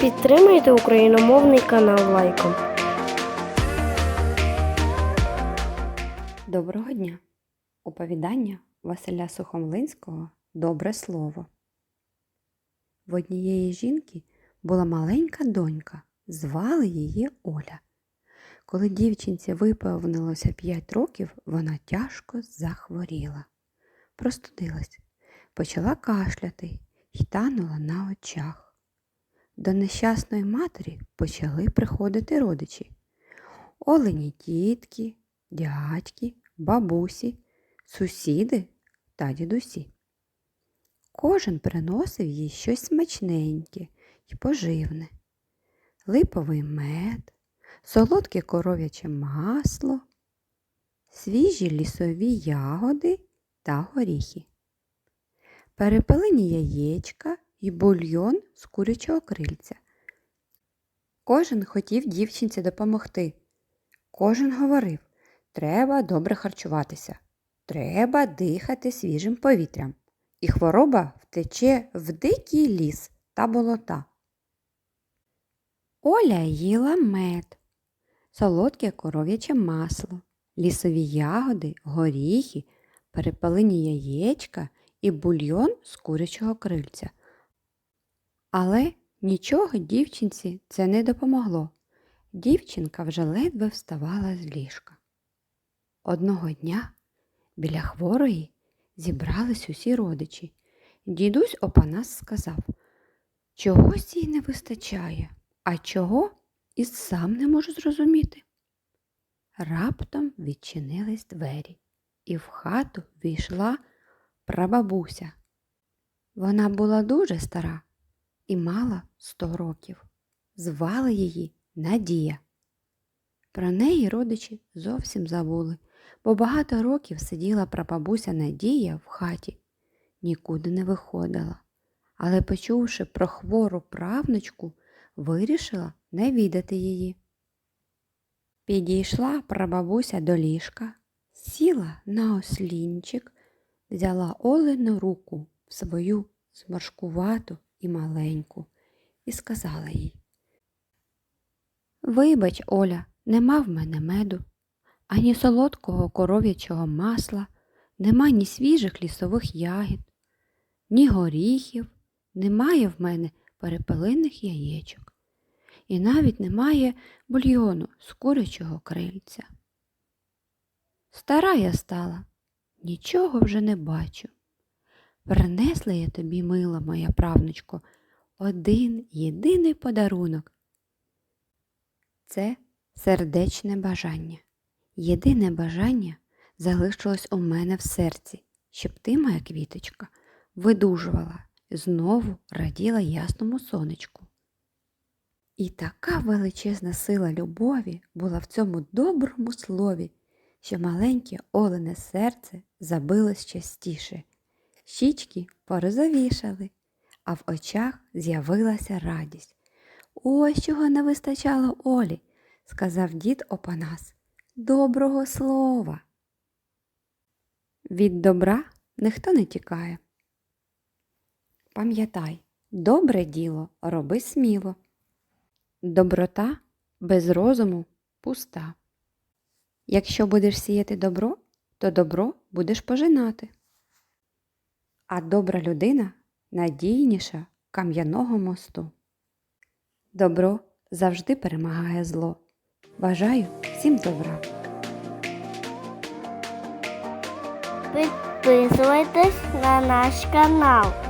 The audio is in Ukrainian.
Підтримайте україномовний канал лайком. Доброго дня! Оповідання Василя Сухомлинського Добре слово. В однієї жінки була маленька донька, звали її Оля. Коли дівчинці виповнилося 5 років, вона тяжко захворіла. Простудилась, почала кашляти й танула на очах. До нещасної матері почали приходити родичі. Олені тітки, дядьки, бабусі, сусіди та дідусі. Кожен приносив їй щось смачненьке й поживне. Липовий мед, солодке коров'яче масло, свіжі лісові ягоди та горіхи, перепелені яєчка й бульйон з курячого крильця. Кожен хотів дівчинці допомогти. Кожен говорив, треба добре харчуватися, треба дихати свіжим повітрям, і хвороба втече в дикий ліс та болота. Оля їла мед, солодке коров'яче масло, лісові ягоди, горіхи, перепалені яєчка і бульйон з курячого крильця. Але нічого дівчинці це не допомогло. Дівчинка вже ледве вставала з ліжка. Одного дня біля хворої зібрались усі родичі. Дідусь Опанас сказав, чогось їй не вистачає, а чого і сам не можу зрозуміти. Раптом відчинились двері, і в хату війшла прабабуся. Вона була дуже стара і мала сто років. Звали її Надія. Про неї родичі зовсім забули, бо багато років сиділа прабабуся Надія в хаті, нікуди не виходила. Але, почувши про хвору правнучку, вирішила не відати її. Підійшла прабабуся до ліжка, сіла на ослінчик, взяла Олену руку в свою зморшкувату і маленьку і сказала їй Вибач, Оля, нема в мене меду, ані солодкого коров'ячого масла, нема ні свіжих лісових ягід, ні горіхів, немає в мене перепелиних яєчок, і навіть немає бульйону з курячого крильця. Стара я стала, нічого вже не бачу. Принесла я тобі, мила моя правнучко, один єдиний подарунок це сердечне бажання. Єдине бажання залишилось у мене в серці, щоб ти, моя квіточка, видужувала знову раділа ясному сонечку. І така величезна сила любові була в цьому доброму слові, що маленьке олене серце забилось частіше, щічки порозовішали, а в очах з'явилася радість. Ось чого не вистачало Олі, сказав дід Опанас. Доброго слова. Від добра ніхто не тікає. Пам'ятай, добре діло роби сміло. Доброта без розуму пуста. Якщо будеш сіяти добро, то добро будеш пожинати. А добра людина надійніша кам'яного мосту. Добро завжди перемагає зло. Бажаю всім добра. Підписуйтесь на наш канал.